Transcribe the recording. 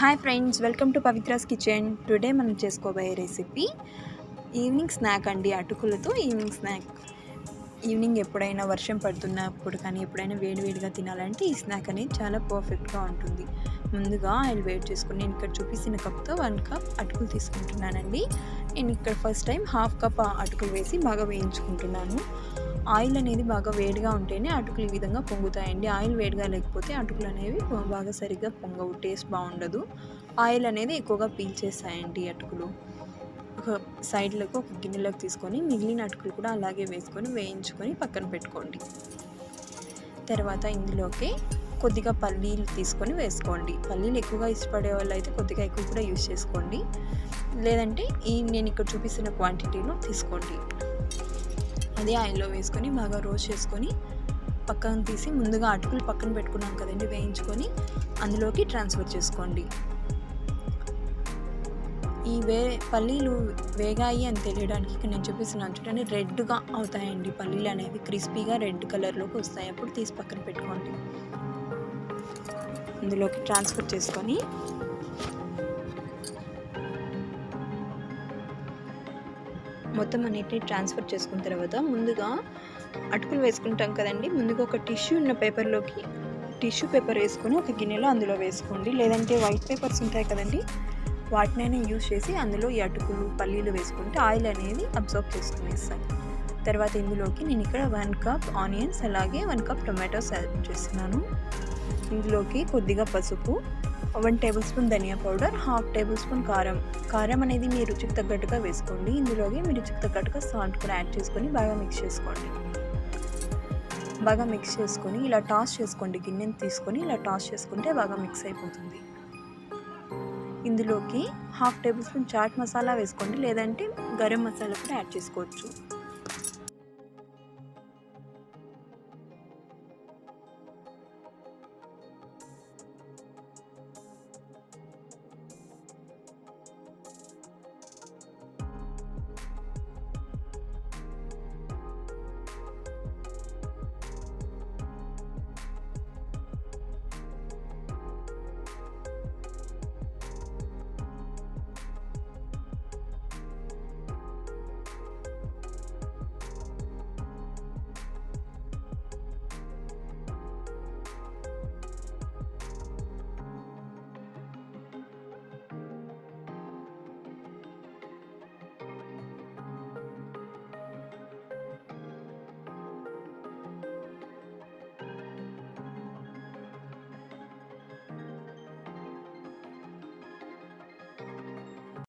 Hi friends welcome to Pavitra's kitchen today మనం చేసుకోబోయే recipe evening snack అండి అటుకులతో ఈవినింగ్ స్నాక్ ఈవినింగ్ ఎప్పుడైనా వర్షం పడుతున్నప్పుడు కానీ ఎప్పుడైనా వేడివేడిగా తినాలంటే ఈ స్నాక్ అనేది చాలా పర్ఫెక్ట్గా ఉంటుంది. ముందుగా ఆయిల్ వేడి చేసుకుని నేను ఇక్కడ చూపిస్తున్న కప్తో వన్ కప్ అటుకులు తీసుకుంటున్నానండి. నేను ఇక్కడ ఫస్ట్ టైం హాఫ్ కప్ అటుకులు వేసి బాగా వేయించుకుంటున్నాను. ఆయిల్ అనేది బాగా వేడిగా ఉంటేనే అటుకులు ఈ విధంగా పొంగుతాయండి. ఆయిల్ వేడిగా లేకపోతే అటుకులు అనేవి బాగా సరిగ్గా పొంగవు టేస్ట్ బాగుండదు. ఆయిల్ అనేది ఎక్కువగా పీల్చేస్తాయండి అటుకులు. ఒక సైడ్లకు ఒక గిన్నెలోకి తీసుకొని మిగిలిన అటుకులు కూడా అలాగే వేసుకొని వేయించుకొని పక్కన పెట్టుకోండి. తర్వాత ఇందులోకి కొద్దిగా పల్లీలు తీసుకొని వేసుకోండి. పల్లీలు ఎక్కువగా ఇష్టపడే వాళ్ళు అయితే కొద్దిగా ఎక్కువ కూడా యూజ్ చేసుకోండి. లేదంటే ఈ నేను ఇక్కడ చూపిస్తున్న క్వాంటిటీలో తీసుకోండి. అదే ఆయిల్లో వేసుకొని బాగా రోస్ట్ చేసుకొని పక్కన తీసి ముందుగా అటుకులు పక్కన పెట్టుకున్నాం కదండి వేయించుకొని అందులోకి ట్రాన్స్ఫర్ చేసుకోండి. ఈ వే పల్లీలు వేగాయి అని తెలియడానికి ఇక్కడ నేను చూపిస్తున్నాను చూడండి రెడ్గా అవుతాయండి పల్లీలు అనేవి క్రిస్పీగా రెడ్ కలర్లోకి వస్తాయి. అప్పుడు తీసి పక్కన పెట్టుకోండి. అందులోకి ట్రాన్స్ఫర్ చేసుకొని మొత్తం అన్నిటిని ట్రాన్స్ఫర్ చేసుకున్న తర్వాత ముందుగా అటుకులు వేసుకుంటాం కదండి. ముందుగా ఒక టిష్యూ ఉన్న పేపర్లోకి టిష్యూ పేపర్ వేసుకొని ఒక గిన్నెలో అందులో వేసుకోండి. లేదంటే వైట్ పేపర్స్ ఉంటాయి కదండి. వాటినైనా యూజ్ చేసి అందులో ఈ అటుకులు పల్లీలు వేసుకుంటే ఆయిల్ అనేది అబ్జర్వ్ చేసుకునేస్తాను తర్వాత ఇందులోకి నేను ఇక్కడ వన్ కప్ ఆనియన్స్ అలాగే వన్ కప్ టొమాటోస్ యాడ్ చేస్తున్నాను. ఇందులోకి కొద్దిగా పసుపు వన్ టేబుల్ స్పూన్ ధనియా పౌడర్ హాఫ్ టేబుల్ స్పూన్ కారం. కారం అనేది మీ రుచికి తగ్గట్టుగా వేసుకోండి. ఇందులోకి మీ రుచికి తగ్గట్టుగా సాల్ట్ కూడా యాడ్ చేసుకొని బాగా మిక్స్ చేసుకోండి. బాగా మిక్స్ చేసుకొని ఇలా టాస్ చేసుకోండి. గిన్నెని తీసుకొని ఇలా టాస్ చేసుకుంటే బాగా మిక్స్ అయిపోతుంది. ఇందులోకి half tablespoon chaat masala వేసుకోండి. లేదంటే గరం మసాలా కూడా యాడ్ చేసుకోవచ్చు.